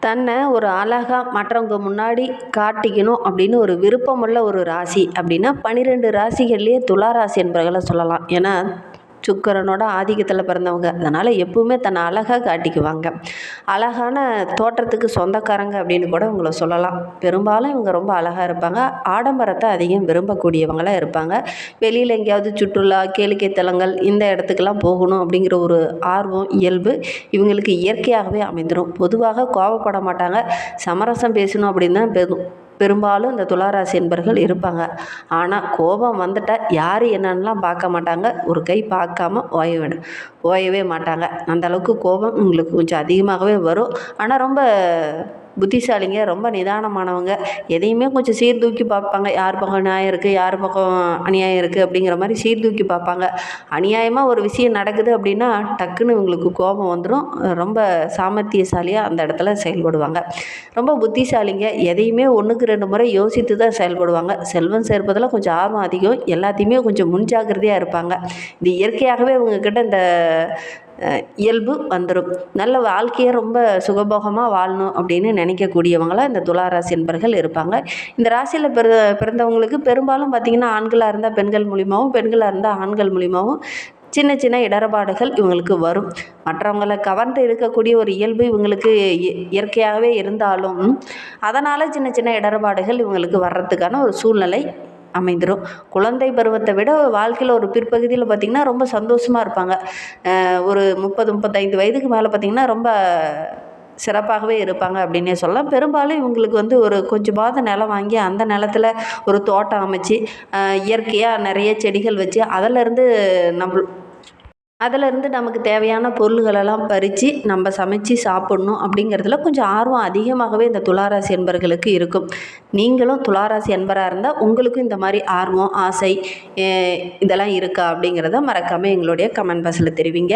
தன்னை ஒரு அழகாக மற்றவங்க முன்னாடி காட்டிக்கணும் அப்படின்னு ஒரு விருப்பமுள்ள ஒரு ராசி அப்படின்னா பன்னிரெண்டு ராசிகள்லேயே துலா ராசி என்பவர்களை சொல்லலாம். ஏன்னா சுக்கரனோட ஆதிக்கத்தில் பிறந்தவங்க. அதனால் எப்பவுமே தன்னை அழகாக காட்டிக்குவாங்க. அழகான தோற்றத்துக்கு சொந்தக்காரங்க அப்படின்னு கூட உங்களை சொல்லலாம். பெரும்பாலும் இவங்க ரொம்ப அழகாக இருப்பாங்க. ஆடம்பரத்தை அதிகம் விரும்பக்கூடியவங்களாக இருப்பாங்க. வெளியில் எங்கேயாவது சுற்றுலா கேளிக்கை தலங்கள் இந்த இடத்துக்கெல்லாம் போகணும் அப்படிங்கிற ஒரு ஆர்வம் இயல்பு இவங்களுக்கு இயற்கையாகவே அமைந்துடும் பொதுவாக கோவப்பட மாட்டாங்க. சமரசம் பேசணும் அப்படின்னு தான் பெரும் பெரும்பாலும் இந்த துளாராசி என்பர்கள் இருப்பாங்க. ஆனால் கோபம் வந்துட்டால் யார் என்னன்னெலாம் பார்க்க மாட்டாங்க. ஒரு கை பார்க்காம ஓய விட ஓயவே மாட்டாங்க. அந்த அளவுக்கு கோபம் உங்களுக்கு கொஞ்சம் அதிகமாகவே வரும். ஆனால் ரொம்ப புத்திசாலிங்க ரொம்ப நிதானமானவங்க. எதையுமே கொஞ்சம் சீர்தூக்கி பார்ப்பாங்க. யார் பக்கம் நியாயம் இருக்குது யார் பக்கம் அநியாயம் இருக்குது அப்படிங்கிற மாதிரி சீர்தூக்கி பார்ப்பாங்க. அநியாயமாக ஒரு விஷயம் நடக்குது அப்படின்னா டக்குன்னு இவங்களுக்கு கோபம் வந்துடும் ரொம்ப சாமர்த்தியசாலியாக அந்த இடத்துல செயல்படுவாங்க. ரொம்ப புத்திசாலிங்க. எதையுமே ஒன்றுக்கு ரெண்டு முறை யோசித்து தான் செயல்படுவாங்க. செல்வம் சேர்ப்பதில் கொஞ்சம் ஆர்வம் அதிகம். எல்லாத்தையுமே கொஞ்சம் முன்ஜாக்கிரதையாக இருப்பாங்க. இது இயற்கையாகவே இவங்கக்கிட்ட இந்த இயல்பு வந்துடும் நல்ல வாழ்க்கையை ரொம்ப சுகபோகமாக வாழணும் அப்படின்னு நினைக்கக்கூடியவங்களாக இந்த துலா ராசி என்பர்கள் இருப்பாங்க. இந்த ராசியில் பிற பிறந்தவங்களுக்கு பெரும்பாலும் பார்த்திங்கன்னா ஆண்களாக இருந்தால் பெண்கள் மூலியமாகவும் பெண்களாக இருந்தால் ஆண்கள் மூலியமாகவும் சின்ன சின்ன இடர்பாடுகள் இவங்களுக்கு வரும். மற்றவங்களை கவர்ந்து இருக்கக்கூடிய ஒரு இயல்பு இவங்களுக்கு இயற்கையாகவே இருந்தாலும் அதனால் சின்ன சின்ன இடர்பாடுகள் இவங்களுக்கு வர்றதுக்கான ஒரு சூழ்நிலை அமைந்துடும் குழந்தை பருவத்தை விட வாழ்க்கையில் ஒரு பிற்பகுதியில் பார்த்திங்கன்னா ரொம்ப சந்தோஷமாக இருப்பாங்க. ஒரு முப்பது முப்பத்தைந்து வயதுக்கு மேலே பார்த்திங்கன்னா ரொம்ப சிறப்பாகவே இருப்பாங்க அப்படின்னே சொல்லலாம். பெரும்பாலும் இவங்களுக்கு வந்து ஒரு கொஞ்சமாவது நிலம் வாங்கி அந்த நிலத்துல ஒரு தோட்டம் அமைச்சு இயற்கையாக நிறைய செடிகள் வச்சு அதிலேருந்து நம்ம அதிலிருந்து நமக்கு தேவையான பொருள்களெல்லாம் பறித்து நம்ம சமைச்சு சாப்பிட்ணும் அப்படிங்கிறதுல கொஞ்சம் ஆர்வம் அதிகமாகவே இந்த துளாராசி என்பர்களுக்கு இருக்கும். நீங்களும் துளாராசி என்பராக இருந்தால் உங்களுக்கும் இந்த மாதிரி ஆர்வம் ஆசை இதெல்லாம் இருக்கா அப்படிங்கிறத மறக்காமல் எங்களுடைய கமெண்ட் பாக்ஸில் தெரிவிங்க.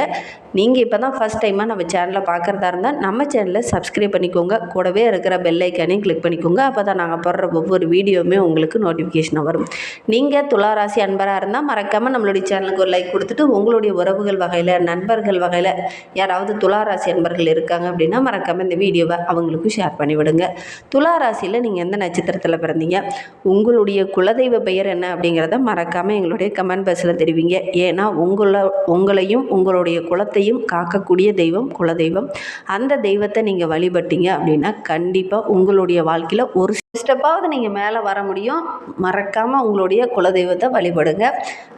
நீங்கள் இப்போ தான் ஃபஸ்ட் டைமாக நம்ம சேனலை பார்க்குறதா இருந்தால் நம்ம சேனலை சப்ஸ்கிரைப் பண்ணிக்கோங்க. கூடவே இருக்கிற பெல் ஐக்கானையும் கிளிக் பண்ணிக்கோங்க. அப்போ தான் நாங்கள் போடுற ஒவ்வொரு வீடியோவுமே உங்களுக்கு நோட்டிஃபிகேஷன் வரும். நீங்கள் துளாராசி அன்பராக இருந்தால் மறக்காமல் நம்மளுடைய சேனலுக்கு ஒரு லைக் கொடுத்துட்டு உங்களுடைய உறவுகள் வகையில் நண்பர்கள் வகையில் யாராவது துளாராசி அன்பர்கள் இருக்காங்க அப்படின்னா மறக்காமல் இந்த வீடியோவை அவங்களுக்கும் ஷேர் பண்ணிவிடுங்க. துளாராசியில் நீங்கள் எந்த நட்சத்திரத்தில் பிறந்தீங்க? உங்களுடைய குலதெய்வ பெயர் என்ன அப்படிங்கிறத மறக்காமல் எங்களுடைய கமெண்ட் பாக்ஸில் தெரிவிங்க. ஏன்னா உங்களை உங்களையும் உங்களுடைய குலத்தையும் காக்கக்கூடிய தெய்வம் குலதெய்வம். அந்த தெய்வத்தை நீங்கள் வழிபட்டீங்க அப்படின்னா கண்டிப்பாக உங்களுடைய வாழ்க்கையில் ஒரு ஸ்டெப்பாவது நீங்கள் மேலே வர முடியும். மறக்காமல் உங்களுடைய குலதெய்வத்தை வழிபடுங்க.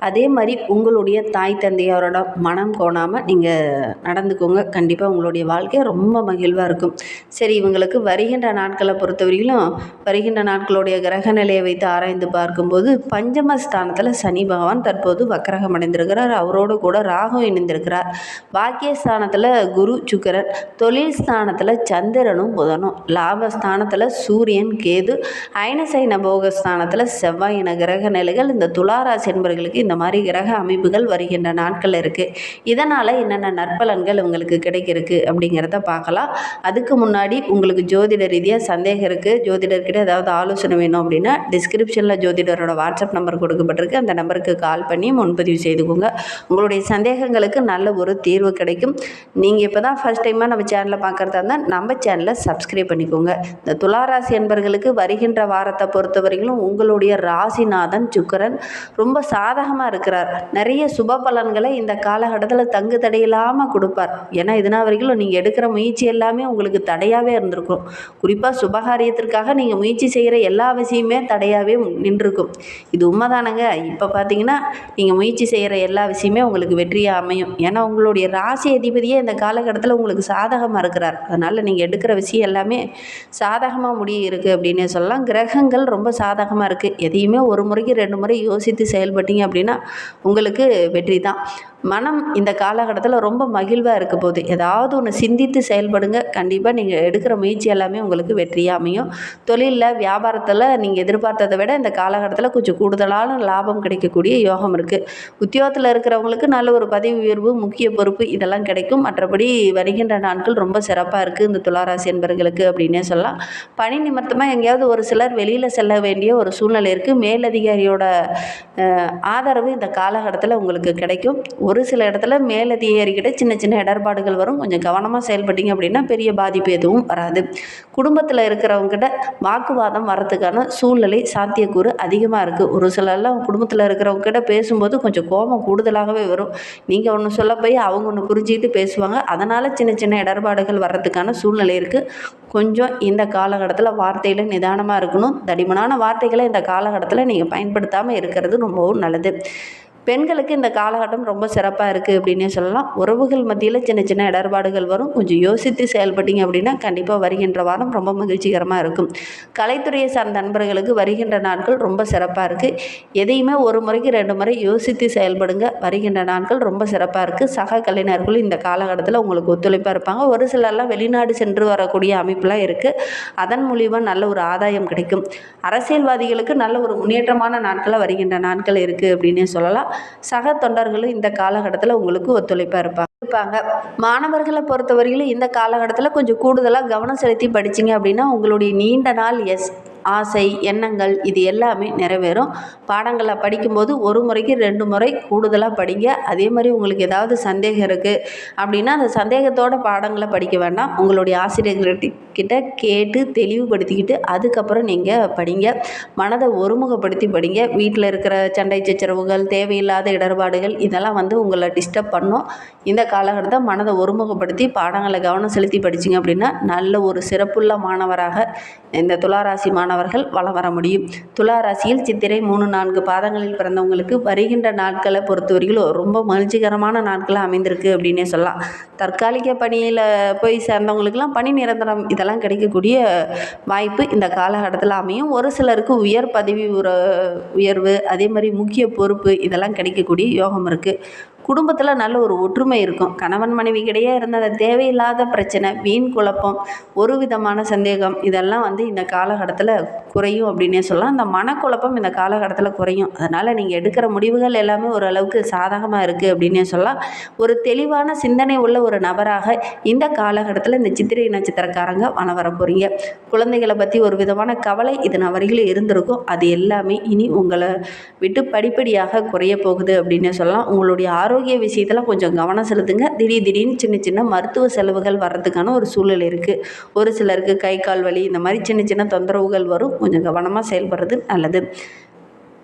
அதே மாதிரி உங்களுடைய தாய் தந்தையாரோட மனம் கோணாமல் நீங்கள் நடந்துக்கோங்க. கண்டிப்பாக உங்களுடைய வாழ்க்கை ரொம்ப மகிழ்வாக இருக்கும். சரி இவங்களுக்கு வருகின்ற நாட்களை பொறுத்தவரையிலும் வருகின்ற நாட்களுடைய கிரக நிலையை வைத்து ஆராய்ந்து பார்க்கும்போது பஞ்சம ஸ்தானத்தில் சனி பகவான் தற்போது வக்கரகம் அடைந்திருக்கிறார். அவரோடு கூட ராகு இணைந்திருக்கிறார். பாக்கியஸ்தானத்தில் குரு சுக்கிரன் தொழில் ஸ்தானத்தில் சந்திரனும் புதனும் லாபஸ்தானத்தில் சூரியன் கே கேது அயனசைன போகஸ்தானத்தில் செவ்வாய் என கிரக நிலைகள் இந்த துளாராசி என்பவர்களுக்கு இந்த மாதிரி கிரக அமைப்புகள் வருகின்ற நாட்கள் இருக்குது இதனால் என்னென்ன நற்பலன்கள் உங்களுக்கு கிடைக்கிறதுக்கு அப்படிங்கிறத பார்க்கலாம். அதுக்கு முன்னாடி உங்களுக்கு ஜோதிட ரீதியாக சந்தேகம் இருக்குது ஜோதிடர்கிட்ட ஏதாவது ஆலோசனை வேணும் அப்படின்னா டிஸ்கிரிப்ஷனில் ஜோதிடரோட வாட்ஸ்அப் நம்பர் கொடுக்கப்பட்டிருக்கு. அந்த நம்பருக்கு கால் பண்ணி முன்பதிவு செய்துக்கோங்க. உங்களுடைய சந்தேகங்களுக்கு நல்ல ஒரு தீர்வு கிடைக்கும். நீங்கள் இப்போ தான் ஃபஸ்ட் டைமாக நம்ம சேனலை பார்க்குறதா இருந்தால் நம்ம சேனலை சப்ஸ்கிரைப் பண்ணிக்கோங்க. இந்த துளாராசி என்பர்களுக்கு வருகின்ற வாரத்தை பொறுத்த வரைக்கும் உங்களுடைய ராசிநாதன் சுக்கரன் ரொம்ப சாதகமாக இருக்கிறார். நிறைய சுப பலன்களை இந்த காலகட்டத்தில் தங்கு தடையில்லாமல் கொடுப்பார். ஏன்னா இதனா வரைக்கும் நீங்கள் எடுக்கிற முயற்சி எல்லாமே உங்களுக்கு தடையாகவே இருந்திருக்கும். குறிப்பாக சுபகாரியத்திற்காக நீங்கள் முயற்சி செய்கிற எல்லா விஷயமே தடையாகவே நின்றுருக்கும். இது உண்மைதானங்க? இப்போ பார்த்தீங்கன்னா நீங்கள் முயற்சி செய்கிற எல்லா விஷயமே உங்களுக்கு வெற்றியாக அமையும். ஏன்னா உங்களுடைய ராசி அதிபதியே இந்த காலகட்டத்தில் உங்களுக்கு சாதகமாக இருக்கிறார். அதனால் நீங்கள் எடுக்கிற விஷயம் எல்லாமே சாதகமாக முடிய இருக்குது அப்படின்னு சொல்லலாம். கிரகங்கள் ரொம்ப சாதகமாக இருக்குது எதையுமே ஒரு முறைக்கு ரெண்டு முறை யோசித்து செயல்பட்டீங்க அப்படின்னா உங்களுக்கு வெற்றி தான். மனம் இந்த காலகட்டத்தில் ரொம்ப மகிழ்வாக இருக்க போகுது. ஏதாவது ஒன்று சிந்தித்து செயல்படுங்க. கண்டிப்பாக நீங்கள் எடுக்கிற முயற்சி எல்லாமே உங்களுக்கு வெற்றியாக அமையும். தொழிலில் வியாபாரத்தில் நீங்கள் எதிர்பார்த்ததை விட இந்த காலகட்டத்தில் கொஞ்சம் கூடுதலான லாபம் கிடைக்கக்கூடிய யோகம் இருக்குது உத்தியோகத்தில் இருக்கிறவங்களுக்கு நல்ல ஒரு பதவி உயர்வு முக்கிய பொறுப்பு இதெல்லாம் கிடைக்கும். மற்றபடி வருகின்ற நாட்கள் ரொம்ப சிறப்பாக இருக்குது இந்த துளாராசி என்பர்களுக்கு அப்படின்னே சொல்லலாம். பணி நிமித்தமாக எங்கேயாவது ஒரு சிலர் வெளியில் செல்ல வேண்டிய ஒரு சூழ்நிலை இருக்குது மேலதிகாரியோட ஆதரவு இந்த காலகட்டத்தில் உங்களுக்கு கிடைக்கும். ஒரு சில இடத்துல மேலதிகாரிக்கிட்ட சின்ன சின்ன இடர்பாடுகள் வரும். கொஞ்சம் கவனமாக செயல்பட்டீங்க அப்படின்னா பெரிய பாதிப்பு எதுவும் வராது. குடும்பத்தில் இருக்கிறவங்ககிட்ட வாக்குவாதம் வரத்துக்கான சூழ்நிலை சாத்தியக்கூறு அதிகமாக இருக்குது ஒரு சிலர்லாம் குடும்பத்தில் இருக்கிறவங்ககிட்ட பேசும்போது கொஞ்சம் கோபம் கூடுதலாகவே வரும். நீங்கள் ஒன்று சொல்ல போய் அவங்க ஒன்று புரிஞ்சுக்கிட்டு பேசுவாங்க. அதனால் சின்ன சின்ன இடர்பாடுகள் வர்றதுக்கான சூழ்நிலை இருக்குது கொஞ்சம் இந்த காலகட்டத்தில் வார்த்தையில் நிதானமாக இருக்கணும். தடிமனான வார்த்தைகளை இந்த காலகட்டத்தில் நீங்கள் பயன்படுத்தாமல் இருக்கிறது ரொம்பவும் நல்லது. பெண்களுக்கு இந்த காலகட்டம் ரொம்ப சிறப்பாக இருக்குது அப்படின்னே சொல்லலாம். உறவுகள் மத்தியில் சின்ன சின்ன இடர்பாடுகள் வரும். கொஞ்சம் யோசித்து செயல்பட்டீங்க அப்படின்னா கண்டிப்பாக வருகின்ற வாரம் ரொம்ப மகிழ்ச்சிகரமாக இருக்கும். கலைத்துறையை சார்ந்த நண்பர்களுக்கு வருகின்ற நாட்கள் ரொம்ப சிறப்பாக இருக்குது எதையுமே ஒரு முறைக்கு ரெண்டு முறை யோசித்து செயல்படுங்க. வருகின்ற நாட்கள் ரொம்ப சிறப்பாக இருக்குது சக கலைஞர்களும் இந்த காலகட்டத்தில் உங்களுக்கு ஒத்துழைப்பாக இருப்பாங்க. ஒரு சிலர்லாம் வெளிநாடு சென்று வரக்கூடிய அமைப்புலாம் இருக்குது அதன் மூலிமா நல்ல ஒரு ஆதாயம் கிடைக்கும். அரசியல்வாதிகளுக்கு நல்ல ஒரு முன்னேற்றமான நாட்களாக வருகின்ற நாட்கள் இருக்குது அப்படின்னே சொல்லலாம். சக தொண்டர்களும் இந்த காலகட்டத்தில் உங்களுக்கு ஒத்துழைப்பாக இருப்பாங்க இருப்பாங்க. மாணவர்களை பொறுத்தவரையிலும் இந்த காலகட்டத்தில் கொஞ்சம் கூடுதலாக கவனம் செலுத்தி படிச்சிங்க அப்படின்னா உங்களுடைய நீண்ட நாள் எஸ் ஆசை எண்ணங்கள் இது எல்லாமே நிறைவேறும். பாடங்களை படிக்கும்போது ஒரு முறைக்கு ரெண்டு முறை கூடுதலாக படிங்க. அதே மாதிரி உங்களுக்கு ஏதாவது சந்தேகம் இருக்குது அப்படின்னா அந்த சந்தேகத்தோட பாடங்களை படிக்க வேண்டாம். உங்களுடைய ஆசிரியர்கள்கிட்ட கேட்டு தெளிவுபடுத்திக்கிட்டு அதுக்கப்புறம் நீங்கள் படிங்க. மனதை ஒருமுகப்படுத்தி படிங்க. வீட்டில் இருக்கிற சண்டை சச்சரவுகள் தேவையில்லாத இடர்பாடுகள் இதெல்லாம் வந்து உங்களை டிஸ்டர்ப் பண்ணும். இந்த காலகட்டத்தை மனதை ஒருமுகப்படுத்தி பாடங்களை கவனம் செலுத்தி படிச்சிங்க அப்படின்னா நல்ல ஒரு சிறப்புள்ள மாணவராக இந்த துளாராசி மாணவர்கள் வலம் வர முடியும். துலா ராசியில் சித்திரை மூணு நான்கு பாதங்களில் பிறந்தவங்களுக்கு வருகின்ற நாட்களை பொறுத்தவரையிலும் ரொம்ப மகிழ்ச்சிகரமான நாட்களாக அமைந்திருக்கு அப்படின்னே சொல்லலாம். தற்காலிக பணியில் போய் சேர்ந்தவங்களுக்கெல்லாம் பணி நிரந்தரம் இதெல்லாம் கிடைக்கக்கூடிய வாய்ப்பு இந்த காலகட்டத்தில் அமையும். ஒரு சிலருக்கு உயர் பதவி உற உயர்வு அதே மாதிரி முக்கிய பொறுப்பு இதெல்லாம் கிடைக்கக்கூடிய யோகம் இருக்குது குடும்பத்தில் நல்ல ஒரு ஒற்றுமை இருக்கும். கணவன் மனைவிக்கிடையே இருந்த அந்த தேவையில்லாத பிரச்சனை வீண் குழப்பம் ஒரு விதமான சந்தேகம் இதெல்லாம் வந்து இந்த காலகட்டத்தில் குறையும் அப்படின்னே சொல்லலாம். அந்த மனக்குழப்பம் இந்த காலகட்டத்தில் குறையும். அதனால் நீங்கள் எடுக்கிற முடிவுகள் எல்லாமே ஓரளவுக்கு சாதகமாக இருக்குது அப்படின்னே சொல்லலாம். ஒரு தெளிவான சிந்தனை உள்ள ஒரு நபராக இந்த காலகட்டத்தில் இந்த சித்திரை நட்சத்திரக்காரங்க வன வர போகிறீங்க குழந்தைகளை பற்றி ஒரு விதமான கவலை இதன் நான் வரையில் இருந்திருக்கும். அது எல்லாமே இனி உங்களை விட்டு படிப்படியாக குறைய போகுது அப்படின்னே சொல்லலாம். உங்களுடைய ஆரோக்கிய விஷயத்தில் கொஞ்சம் கவனம் செலுத்துங்க. திடீர் திடீர்னு சின்ன சின்ன மருத்துவ செலவுகள் வர்றதுக்கான ஒரு சூழல் இருக்குது ஒரு சிலருக்கு கை கால் வலி இந்த மாதிரி சின்ன சின்ன தொந்தரவுகள் வரும். கொஞ்சம் கவனமாக செயல்படுறது நல்லது.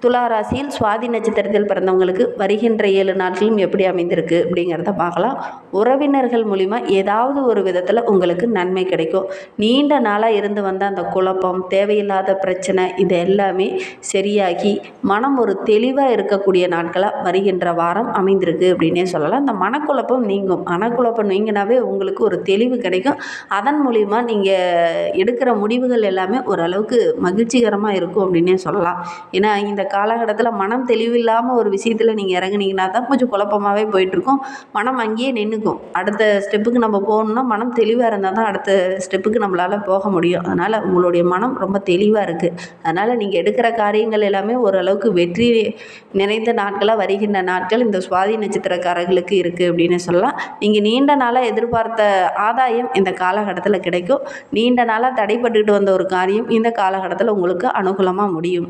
துலா ராசியில் சுவாதி நட்சத்திரத்தில் பிறந்தவங்களுக்கு வருகின்ற ஏழு நாட்களும் எப்படி அமைந்திருக்கு அப்படிங்கிறத பார்க்கலாம். உறவினர்கள் மூலிமா ஏதாவது ஒரு விதத்தில் உங்களுக்கு நன்மை கிடைக்கும். நீண்ட நாளாக இருந்து வந்த அந்த குழப்பம் தேவையில்லாத பிரச்சனை இது எல்லாமே சரியாகி மனம் ஒரு தெளிவாக இருக்கக்கூடிய நாட்களாக வருகின்ற வாரம் அமைந்திருக்கு அப்படின்னே சொல்லலாம். அந்த மனக்குழப்பம் நீங்கும். மனக்குழப்பம் நீங்கினாவே உங்களுக்கு ஒரு தெளிவு கிடைக்கும். அதன் மூலிமா நீங்கள் எடுக்கிற முடிவுகள் எல்லாமே ஓரளவுக்கு மகிழ்ச்சிகரமாக இருக்கும் அப்படின்னே சொல்லலாம். ஏன்னா இந்த காலகட்டத்தில் மனம் தெளிவில்லாமல் ஒரு விஷயத்தில் நீங்கள் இறங்குனீங்கன்னா தான் கொஞ்சம் குழப்பமாகவே போயிட்டுருக்கும். மனம் அங்கேயே நின்றுக்கும் அடுத்த ஸ்டெப்புக்கு நம்ம போகணுன்னா மனம் தெளிவாக இருந்தால் தான் அடுத்த ஸ்டெப்புக்கு நம்மளால் போக முடியும். அதனால் உங்களுடைய மனம் ரொம்ப தெளிவாக இருக்குது அதனால் நீங்கள் எடுக்கிற காரியங்கள் எல்லாமே ஓரளவுக்கு வெற்றி நிறைந்த நாட்களாக வருகின்ற நாட்கள் இந்த சுவாதி நட்சத்திரக்காரர்களுக்கு இருக்குது அப்படின்னு சொல்லலாம். நீங்கள் நீண்ட நாளாக எதிர்பார்த்த ஆதாயம் இந்த காலகட்டத்தில் கிடைக்கும். நீண்ட நாளாக தடைப்பட்டுக்கிட்டு வந்த ஒரு காரியம் இந்த காலகட்டத்தில் உங்களுக்கு அனுகூலமாக முடியும்.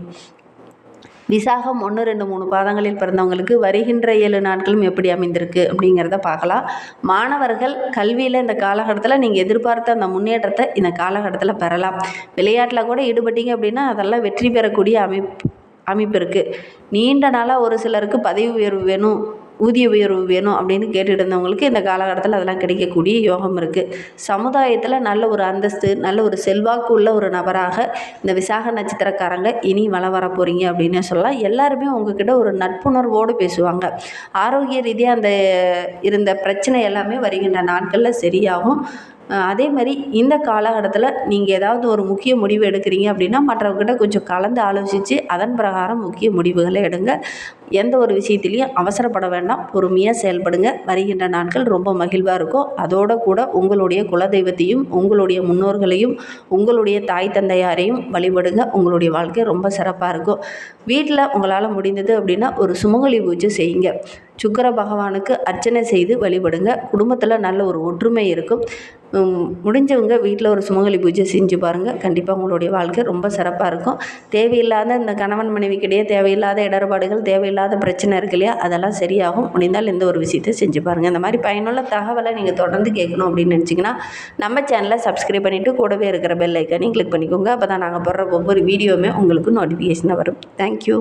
விசாகம் ஒன்று ரெண்டு மூணு பாதங்களில் பிறந்தவங்களுக்கு வருகின்ற ஏழு நாட்களும் எப்படி அமைந்திருக்கு அப்படிங்கிறத பார்க்கலாம். மாணவர்கள் கல்வியில் இந்த காலகட்டத்தில் நீங்கள் எதிர்பார்த்த அந்த முன்னேற்றத்தை இந்த காலகட்டத்தில் பெறலாம். விளையாட்டில் கூட ஈடுபட்டீங்க அப்படின்னா அதெல்லாம் வெற்றி பெறக்கூடிய அமைப்பு அமைப்பு இருக்குது நீண்ட நாளாக ஒரு சிலருக்கு பதவி உயர்வு வேணும் ஊதிய உயர்வு வேணும் அப்படின்னு கேட்டுட்டு இருந்தவங்களுக்கு இந்த காலகட்டத்தில் அதெல்லாம் கிடைக்கக்கூடிய யோகம் இருக்குது சமுதாயத்தில் நல்ல ஒரு அந்தஸ்து நல்ல ஒரு செல்வாக்கு உள்ள ஒரு நபராக இந்த விசாக நட்சத்திரக்காரங்க இனி வளம் வர போகிறீங்க அப்படின்னு சொல்லலாம். எல்லாருமே உங்ககிட்ட ஒரு நட்புணர்வோடு பேசுவாங்க. ஆரோக்கிய ரீதியாக அந்த இருந்த பிரச்சனை எல்லாமே வருகின்ற நாட்களில் சரியாகும். அதே மாதிரி இந்த காலகட்டத்தில் நீங்கள் ஏதாவது ஒரு முக்கிய முடிவு எடுக்கிறீங்க அப்படின்னா மற்றவங்ககிட்ட கொஞ்சம் கலந்து ஆலோசித்து அதன் பிரகாரம் முக்கிய முடிவுகளை எடுங்க. எந்த ஒரு விஷயத்துலையும் அவசரப்பட வேண்டாம். பொறுமையாக செயல்படுங்க. வருகின்ற நாட்கள் ரொம்ப மகிழ்வாக இருக்கும். அதோடு கூட உங்களுடைய குலதெய்வத்தையும் உங்களுடைய முன்னோர்களையும் உங்களுடைய தாய் தந்தையாரையும் வழிபடுங்க. உங்களுடைய வாழ்க்கை ரொம்ப சிறப்பாக இருக்கும். வீட்டில் உங்களால் முடிந்தது அப்படின்னா ஒரு சுமங்கலி பூஜை செய்யுங்க. சுக்கர பகவானுக்கு அர்ச்சனை செய்து வழிபடுங்க. குடும்பத்தில் நல்ல ஒரு ஒற்றுமை இருக்கும். முடிஞ்சவங்க வீட்டில் ஒரு சுமங்கலி பூஜை செஞ்சு பாருங்கள் கண்டிப்பாக உங்களுடைய வாழ்க்கை ரொம்ப சிறப்பாக இருக்கும். தேவையில்லாத இந்த கணவன் மனைவிக்கிடையே தேவையில்லாத இடர்பாடுகள் தேவையில்லாத இல்லாத பிரச்சனை இருக்கு இல்லையா? அதெல்லாம் சரியாகும். முடிந்தால் எந்த ஒரு விஷயத்தை செஞ்சு பாருங்கள் இந்த மாதிரி பயனுள்ள தகவலை நீங்கள் தொடர்ந்து கேட்கணும் அப்படின்னு நினச்சிங்கன்னா நம்ம சேனலை சப்ஸ்கிரைப் பண்ணிவிட்டு கூடவே இருக்கிற பெல் ஐக்கானையும் கிளிக் பண்ணிக்கோங்க. அப்போ தான் நாங்கள் போடுற ஒவ்வொரு வீடியோவுமே உங்களுக்கு நோட்டிஃபிகேஷனாக வரும். தேங்க்யூ